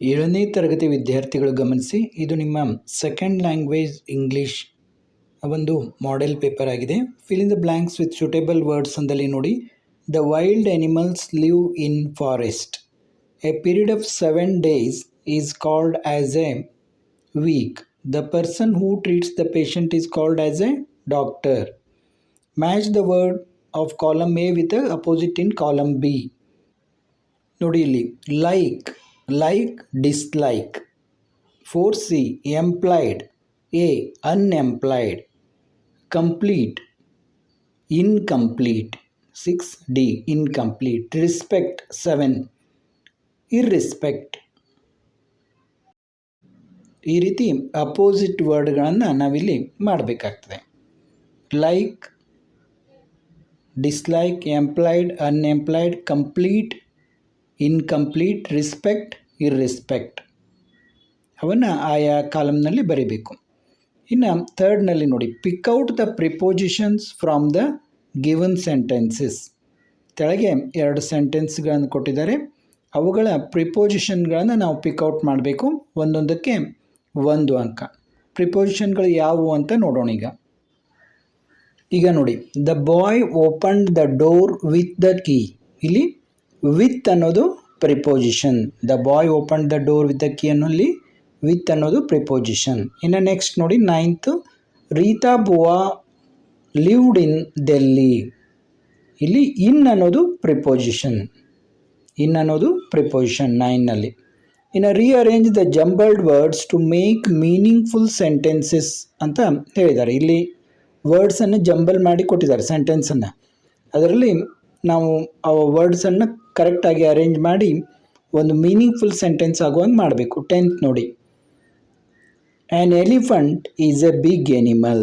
ಏಳನೇ ತರಗತಿ ವಿದ್ಯಾರ್ಥಿಗಳು ಗಮನಿಸಿ, ಇದು ನಿಮ್ಮ ಸೆಕೆಂಡ್ ಲ್ಯಾಂಗ್ವೇಜ್ ಇಂಗ್ಲೀಷ್ ಒಂದು ಮಾಡೆಲ್ ಪೇಪರ್ ಆಗಿದೆ. Fill in the blanks with suitable words ಅಂದಲ್ಲಿ ನೋಡಿ. The wild animals live in forest a period of seven days is called as a week the person who treats the patient is called as a doctor match the word of column A with opposite in column B ನೋಡಿ ಇಲ್ಲಿ like like dislike four C employed A unemployed complete incomplete six D incomplete respect seven irrespect ಈ ರೀತಿ opposite ವರ್ಡ್ಗಳನ್ನು ನಾವಿಲ್ಲಿ ಮಾಡಬೇಕಾಗ್ತದೆ. Like dislike employed unemployed complete incomplete respect irrespect ಅವನ್ನು ಆಯಾ ಕಾಲಮ್ನಲ್ಲಿ ಬರೀಬೇಕು. ಇನ್ನು ಥರ್ಡ್ನಲ್ಲಿ ನೋಡಿ pick out the prepositions from the given sentences ಕೆಳಗೆ ಎರಡು ಸೆಂಟೆನ್ಸ್ಗಳನ್ನು ಕೊಟ್ಟಿದ್ದಾರೆ. ಅವುಗಳ ಪ್ರಿಪೋಸಿಷನ್ಗಳನ್ನು ನಾವು ಪಿಕ್ಔಟ್ ಮಾಡಬೇಕು. ಒಂದೊಂದಕ್ಕೆ ಒಂದು ಅಂಕ. ಪ್ರಿಪೋಸಿಷನ್ಗಳು ಯಾವುವು ಅಂತ ನೋಡೋಣ ಈಗ. ಈಗ ನೋಡಿ the boy open the door with the key ಇಲ್ಲಿ ವಿತ್ ಅನ್ನೋದು preposition the boy open the door with the key ಅನ್ನೋಲ್ಲಿ with ಅನ್ನೋದು ಪ್ರಿಪೋಸಿಷನ್ ಇನ್ನು ನೆಕ್ಸ್ಟ್ ನೋಡಿ ninth Rita Bua lived in Delhi ಇಲ್ಲಿ ಇನ್ ಅನ್ನೋದು ಪ್ರಿಪೋಸಿಷನ್ ಇನ್ ಅನ್ನೋದು ಪ್ರಿಪೋಸಿಷನ್ ನೈನ್ನಲ್ಲಿ ಇನ್ನು rearrange the jumbled words to make meaningful sentences ಅಂತ ಹೇಳಿದ್ದಾರೆ. ಇಲ್ಲಿ ವರ್ಡ್ಸನ್ನು ಜಂಬಲ್ ಮಾಡಿ ಕೊಟ್ಟಿದ್ದಾರೆ ಸೆಂಟೆನ್ಸನ್ನು ಅದರಲ್ಲಿ ನಾವು ಆ ವರ್ಡ್ಸನ್ನು ಕರೆಕ್ಟಾಗಿ ಅರೇಂಜ್ ಮಾಡಿ ಒಂದು ಮೀನಿಂಗ್ಫುಲ್ ಸೆಂಟೆನ್ಸ್ ಆಗುವಂಗೆ ಮಾಡಬೇಕು. ಟೆಂತ್ ನೋಡಿ. An elephant is a big animal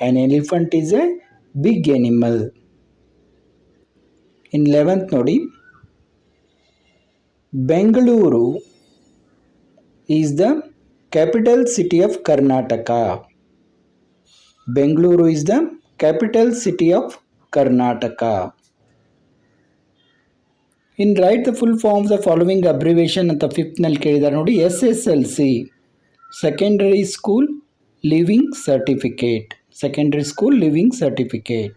an elephant is a big animal in eleventh ನೋಡಿ. Bengaluru is the capital city of Karnataka Bengaluru is the capital city of Karnataka in write the full forms the following abbreviation ಅಂತ ಫಿಫ್ತ್ನಲ್ಲಿ ಕೇಳಿದ್ದಾರೆ ನೋಡಿ S S L C secondary school leaving certificate secondary school leaving certificate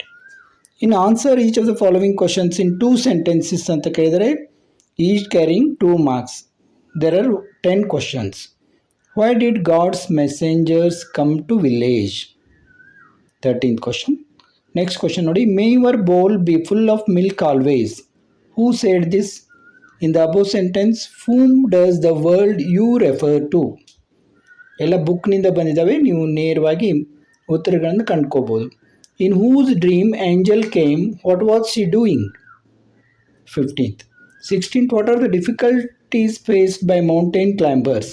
in answer each of the following questions in two sentences ಅಂತ ಕೇಳಿದರೆ each carrying two marks there are ten questions why did God's messengers come to village thirteenth question next question ನೋಡಿ may your bowl be full of milk always who said this in the above sentence whom does the world you refer to ಎಲ್ಲ ಬುಕ್ನಿಂದ ಬಂದಿದ್ದಾವೆ. ನೀವು ನೇರವಾಗಿ ಉತ್ತರಗಳನ್ನು ಕಂಡ್ಕೋಬೋದು. In whose dream angel came what was she doing fifteenth sixteenth what are the difficulties faced by mountain climbers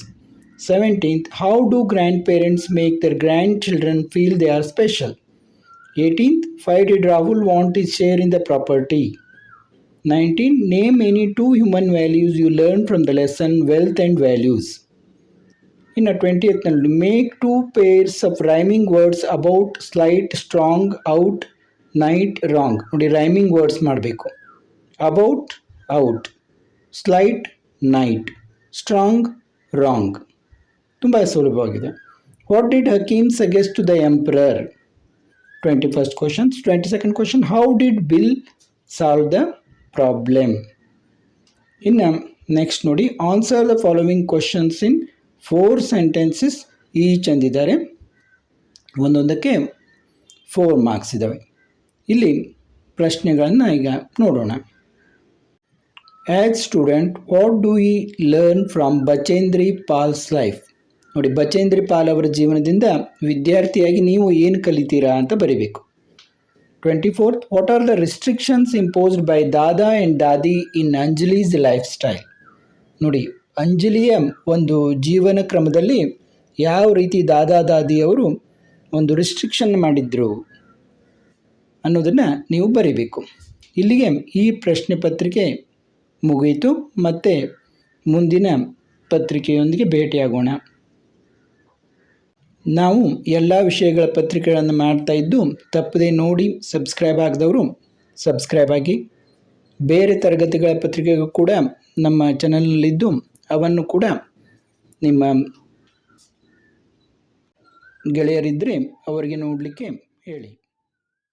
seventeenth how do grandparents make their grandchildren feel they are special eighteenth why did Rahul want his share in the property 19. Name any two human values you learned from the lesson Wealth and Values. In a 20th, make two pairs of rhyming words about slight, strong, out, night, wrong. ನೋಡಿ rhyming words ಮಾಡಬೇಕು about out slight night strong wrong ತುಂಬ ಸುಲಭವಾಗಿದೆ what did Hakim suggest to the emperor twenty first questions twenty second question how did Bill solve the problem ಇನ್ನು next ನೋಡಿ answer the following questions in four sentences each ಅಂದಿದ್ದಾರೆ. ಒಂದೊಂದಕ್ಕೆ four marks ಇದ್ದಾವೆ ಇಲ್ಲಿ ಪ್ರಶ್ನೆಗಳನ್ನು ಈಗ ನೋಡೋಣ. As student what do I learn from Bachendri Pal's life ನೋಡಿ ಬಚೇಂದ್ರಿ ಪಾಲ್ ಅವರ ಜೀವನದಿಂದ ವಿದ್ಯಾರ್ಥಿಯಾಗಿ ನೀವು ಏನು ಕಲಿತೀರಾ ಅಂತ ಬರೀಬೇಕು. Twenty what are the the restrictions imposed by Dada Dadi Dadi in Anjali's lifestyle ನೋಡಿ ಅಂಜಲಿಯ ಒಂದು ಜೀವನ ಕ್ರಮದಲ್ಲಿ ಯಾವ ರೀತಿ ದಾದಾ ದಾದಿಯವರು ಒಂದು ರಿಸ್ಟ್ರಿಕ್ಷನ್ ಮಾಡಿದ್ರು ಅನ್ನೋದನ್ನು ನೀವು ಬರೀಬೇಕು. ಇಲ್ಲಿಗೆ ಈ ಪ್ರಶ್ನೆ ಪತ್ರಿಕೆ ಮುಗಿಯಿತು ಮತ್ತು ಮುಂದಿನ ಪತ್ರಿಕೆಯೊಂದಿಗೆ ಭೇಟಿಯಾಗೋಣ. ನಾವು ಎಲ್ಲ ವಿಷಯಗಳ ಪತ್ರಿಕೆಗಳನ್ನು ಮಾಡ್ತಾ ಇದ್ದು, ತಪ್ಪದೆ ನೋಡಿ ಸಬ್ಸ್ಕ್ರೈಬ್ ಆಗದವರು ಸಬ್ಸ್ಕ್ರೈಬ್ ಆಗಿ. ಬೇರೆ ತರಗತಿಗಳ ಪತ್ರಿಕೆಗೂ ಕೂಡ ನಮ್ಮ ಚಾನಲ್ನಲ್ಲಿದ್ದು ಅವನ್ನು ಕೂಡ ನಿಮ್ಮ ಗೆಳೆಯರಿದ್ದರೆ ಅವರಿಗೆ ನೋಡಲಿಕ್ಕೆ ಹೇಳಿ.